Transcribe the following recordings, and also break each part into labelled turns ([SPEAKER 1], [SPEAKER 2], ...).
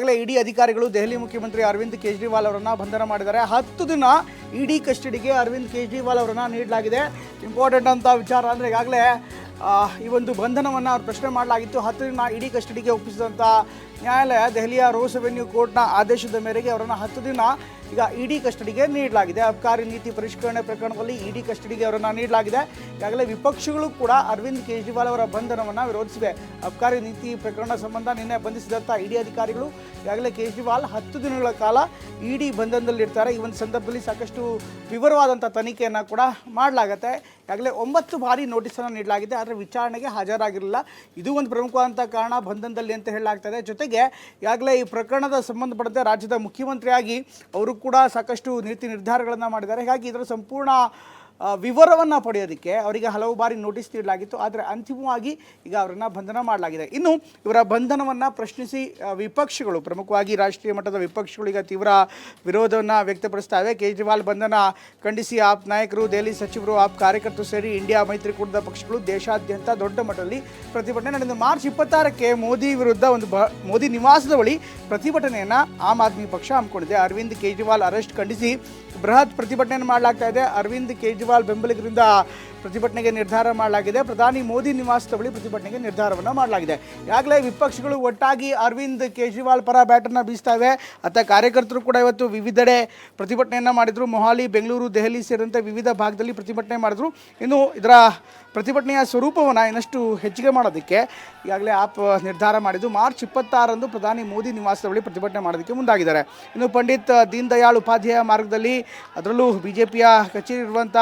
[SPEAKER 1] ಈಗಾಗಲೇ ಇಡಿ ಅಧಿಕಾರಿಗಳು ದೆಹಲಿ ಮುಖ್ಯಮಂತ್ರಿ ಅರವಿಂದ್ ಕೇಜ್ರಿವಾಲ್ ಅವರನ್ನ ಬಂಧನ ಮಾಡಿದ್ದಾರೆ. ಹತ್ತು ದಿನ ಇಡಿ ಕಸ್ಟಡಿಗೆ ಅರವಿಂದ್ ಕೇಜ್ರಿವಾಲ್ ಅವರನ್ನ ನೀಡಲಾಗಿದೆ. ಇಂಪಾರ್ಟೆಂಟ್ ಅಂತ ವಿಚಾರ ಅಂದ್ರೆ ಈಗಾಗಲೇ ಈ ಒಂದು ಬಂಧನವನ್ನು ಅವ್ರು ಪ್ರಶ್ನೆ ಮಾಡಲಾಗಿತ್ತು. ಹತ್ತು ದಿನ ಇಡಿ ಕಸ್ಟಡಿಗೆ ಒಪ್ಪಿಸಿದಂಥ ನ್ಯಾಯಾಲಯ ದೆಹಲಿಯ ರೋಸ್ ಅವೆನ್ಯೂ ಕೋರ್ಟ್ನ ಆದೇಶದ ಮೇರೆಗೆ ಅವರನ್ನು ಹತ್ತು ದಿನ ಈಗ ಇಡಿ ಕಸ್ಟಡಿಗೆ ನೀಡಲಾಗಿದೆ. ಅಬಕಾರಿ ನೀತಿ ಪರಿಷ್ಕರಣೆ ಪ್ರಕರಣದಲ್ಲಿ ಇಡಿ ಕಸ್ಟಡಿಗೆ ಅವರನ್ನು ನೀಡಲಾಗಿದೆ. ಈಗಾಗಲೇ ವಿಪಕ್ಷಗಳು ಕೂಡ ಅರವಿಂದ್ ಕೇಜ್ರಿವಾಲ್ ಅವರ ಬಂಧನವನ್ನು ವಿರೋಧಿಸಿವೆ. ಅಬಕಾರಿ ನೀತಿ ಪ್ರಕರಣ ಸಂಬಂಧ ನಿನ್ನೆ ಬಂಧಿಸಿದಂಥ ಇಡಿ ಅಧಿಕಾರಿಗಳು ಈಗಾಗಲೇ ಕೇಜ್ರಿವಾಲ್ ಹತ್ತು ದಿನಗಳ ಕಾಲ ಇಡಿ ಬಂಧನದಲ್ಲಿರ್ತಾರೆ. ಈ ಒಂದು ಸಂದರ್ಭದಲ್ಲಿ ಸಾಕಷ್ಟು ವಿವರವಾದಂಥ ತನಿಖೆಯನ್ನು ಕೂಡ ಮಾಡಲಾಗತ್ತೆ. ಈಗಾಗಲೇ ಒಂಬತ್ತು ಬಾರಿ ನೋಟಿಸನ್ನು ನೀಡಲಾಗಿದೆ, ಆದರೆ ವಿಚಾರಣೆಗೆ ಹಾಜರಾಗಿರಲಿಲ್ಲ. ಇದು ಒಂದು ಪ್ರಮುಖವಾದಂಥ ಕಾರಣ ಬಂಧನದಲ್ಲಿ ಅಂತ ಹೇಳಲಾಗ್ತದೆ. ಜೊತೆಗೆ ಈಗಾಗಲೇ ಈ ಪ್ರಕರಣದ ಸಂಬಂಧಪಟ್ಟಂತೆ ರಾಜ್ಯದ ಮುಖ್ಯಮಂತ್ರಿಯಾಗಿ ಅವರು ಕೂಡ ಸಾಕಷ್ಟು ನೀತಿ ನಿರ್ಧಾರಗಳನ್ನು ಮಾಡಿದ್ದಾರೆ. ಹೀಗಾಗಿ ಇದರ ಸಂಪೂರ್ಣ ವಿವರವನ್ನು ಪಡೆಯೋದಕ್ಕೆ ಅವರಿಗೆ ಹಲವು ಬಾರಿ ನೋಟಿಸ್ ನೀಡಲಾಗಿತ್ತು. ಆದರೆ ಅಂತಿಮವಾಗಿ ಈಗ ಅವರನ್ನು ಬಂಧನ ಮಾಡಲಾಗಿದೆ. ಇನ್ನು ಇವರ ಬಂಧನವನ್ನು ಪ್ರಶ್ನಿಸಿ ವಿಪಕ್ಷಗಳು, ಪ್ರಮುಖವಾಗಿ ರಾಷ್ಟ್ರೀಯ ಮಟ್ಟದ ವಿಪಕ್ಷಗಳು ಈಗ ತೀವ್ರ ವಿರೋಧವನ್ನು ವ್ಯಕ್ತಪಡಿಸ್ತಾವೆ. ಕೇಜ್ರಿವಾಲ್ ಬಂಧನ ಖಂಡಿಸಿ ಆಪ್ ನಾಯಕರು, ದೆಹಲಿ ಸಚಿವರು, ಆಪ್ ಕಾರ್ಯಕರ್ತರು ಸೇರಿ ಇಂಡಿಯಾ ಮೈತ್ರಿಕೂಟದ ಪಕ್ಷಗಳು ದೇಶಾದ್ಯಂತ ದೊಡ್ಡ ಮಟ್ಟದಲ್ಲಿ ಪ್ರತಿಭಟನೆ ನಡೆದಿದೆ. ಮಾರ್ಚ್ ಇಪ್ಪತ್ತಾರಕ್ಕೆ ಮೋದಿ ವಿರುದ್ಧ ಒಂದು ಬ, ಮೋದಿ ನಿವಾಸದ ಬಳಿ ಪ್ರತಿಭಟನೆಯನ್ನು ಆಮ್ ಆದ್ಮಿ ಪಕ್ಷ ಹಮ್ಮಿಕೊಂಡಿದೆ. ಅರವಿಂದ್ ಕೇಜ್ರಿವಾಲ್ ಅರೆಸ್ಟ್ ಖಂಡಿಸಿ ಬೃಹತ್ ಪ್ರತಿಭಟನೆಯನ್ನು ಮಾಡಲಾಗ್ತಾ ಇದೆ. ಅರವಿಂದ್ ಕೇಜ್ರಿವಾಲ್ ಬೆಂಬಲಿಗರಿಂದ ಪ್ರತಿಭಟನೆಗೆ ನಿರ್ಧಾರ ಮಾಡಲಾಗಿದೆ. ಪ್ರಧಾನಿ ಮೋದಿ ನಿವಾಸದ ಬಳಿ ಪ್ರತಿಭಟನೆಗೆ ನಿರ್ಧಾರವನ್ನು ಮಾಡಲಾಗಿದೆ. ಈಗಾಗಲೇ ವಿಪಕ್ಷಗಳು ಒಟ್ಟಾಗಿ ಅರವಿಂದ್ ಕೇಜ್ರಿವಾಲ್ ಪರ ಬ್ಯಾಟನ್ನು ಬೀಸ್ತಾವೆ ಅತ್ತ ಕಾರ್ಯಕರ್ತರು ಕೂಡ ಇವತ್ತು ವಿವಿಧೆಡೆ ಪ್ರತಿಭಟನೆಯನ್ನು ಮಾಡಿದರು. ಮೊಹಾಲಿ, ಬೆಂಗಳೂರು, ದೆಹಲಿ ಸೇರಿದಂತೆ ವಿವಿಧ ಭಾಗದಲ್ಲಿ ಪ್ರತಿಭಟನೆ ಮಾಡಿದ್ರು. ಇನ್ನು ಇದರ ಪ್ರತಿಭಟನೆಯ ಸ್ವರೂಪವನ್ನು ಇನ್ನಷ್ಟು ಹೆಚ್ಚಿಗೆ ಮಾಡೋದಕ್ಕೆ ಈಗಾಗಲೇ ಆಪ್ ನಿರ್ಧಾರ ಮಾಡಿದ್ದು, ಮಾರ್ಚ್ ಇಪ್ಪತ್ತಾರಂದು ಪ್ರಧಾನಿ ಮೋದಿ ನಿವಾಸದ ಬಳಿ ಪ್ರತಿಭಟನೆ ಮಾಡೋದಕ್ಕೆ ಮುಂದಾಗಿದ್ದಾರೆ. ಇನ್ನು ಪಂಡಿತ್ ದೀನ್ ದಯಾಳ್ ಉಪಾಧ್ಯಾಯ ಮಾರ್ಗದಲ್ಲಿ ಅದರಲ್ಲೂ ಬಿ ಜೆ ಪಿಯ ಕಚೇರಿ ಇರುವಂಥ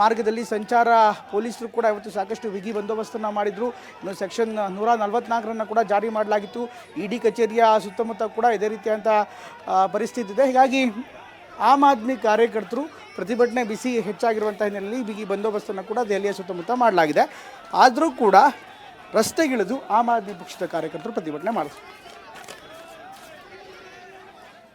[SPEAKER 1] ಮಾರ್ಗದಲ್ಲಿ ಸಂಚಾರ ಪೊಲೀಸರು ಕೂಡ ಇವತ್ತು ಸಾಕಷ್ಟು ಬಿಗಿ ಬಂದೋಬಸ್ತನ್ನು ಮಾಡಿದರು. ಇನ್ನು ಸೆಕ್ಷನ್ ನೂರ ನಲವತ್ನಾಲ್ಕರನ್ನು ಕೂಡ ಜಾರಿ ಮಾಡಲಾಗಿತ್ತು. ಇಡಿ ಕಚೇರಿಯ ಸುತ್ತಮುತ್ತ ಕೂಡ ಇದೇ ರೀತಿಯಾದಂಥ ಪರಿಸ್ಥಿತಿ ಇದೆ. ಹೀಗಾಗಿ ಆಮ್ ಆದ್ಮಿ ಕಾರ್ಯಕರ್ತರು ಪ್ರತಿಭಟನೆ ಬಿಸಿ ಹೆಚ್ಚಾಗಿರುವಂಥ ಹಿನ್ನೆಲೆಯಲ್ಲಿ ಬಿಗಿ ಬಂದೋಬಸ್ತನ್ನು ಕೂಡ ದೆಹಲಿಯ ಸುತ್ತಮುತ್ತ ಮಾಡಲಾಗಿದೆ. ಆದರೂ ಕೂಡ ರಸ್ತೆಗಿಳಿದು ಆಮ್ ಆದ್ಮಿ ಪಕ್ಷದ ಕಾರ್ಯಕರ್ತರು ಪ್ರತಿಭಟನೆ ಮಾಡಿದ್ರು.